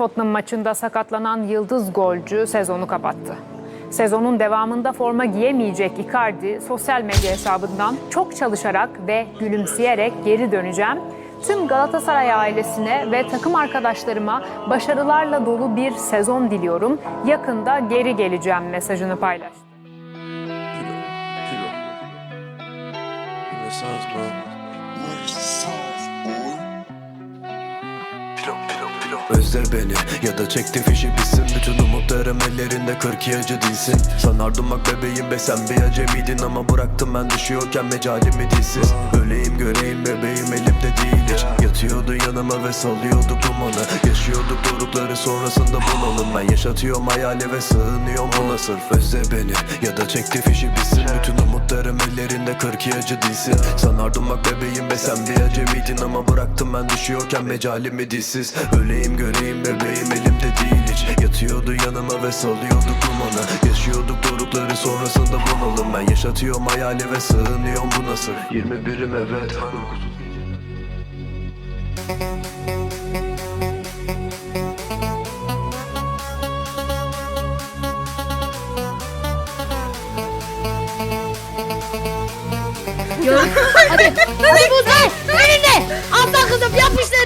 Tottenham maçında sakatlanan yıldız golcü sezonu kapattı. Sezonun devamında forma giyemeyecek Icardi sosyal medya hesabından çok çalışarak ve gülümseyerek geri döneceğim. Tüm Galatasaray ailesine ve takım arkadaşlarıma başarılarla dolu bir sezon diliyorum. Yakında geri geleceğim mesajını paylaştı. Pilo pilo pilo. Özle beni ya da çekti fişi bitsin Bütün umutlarım ellerinde kırk acı değilsin. Sanardım bak bebeğim be sen bir acemiydin Ama bıraktım ben düşüyorken mecalimi dilsiz Öleyim göreyim bebeğim elimde değil hiç. Yatıyordu yanıma ve salıyorduk dumanı. Yaşıyorduk dorukları sonrasında bunalım. Ben yaşatıyorum hayali ve sığınıyorum buna sırf Özle beni ya da çekti fişi bitsin Bütün umutlarım ellerinde kırk acı değilsin Sanardım bak bebeğim be sen bir acemiydin Ama bıraktım ben düşüyorken mecalimi dilsiz. Öleyim göreyim bebeğim elimde değil hiç. Yatıyordu yanıma ve salıyorduk dumanı. Yaşıyorduk dorukları sonrasında bunalım. Ben yaşatıyorum hayali ve sığınıyorum buna sırf 21'im evet Hadi. Hadi Buse. Önünde. Atla kızım yapıştır.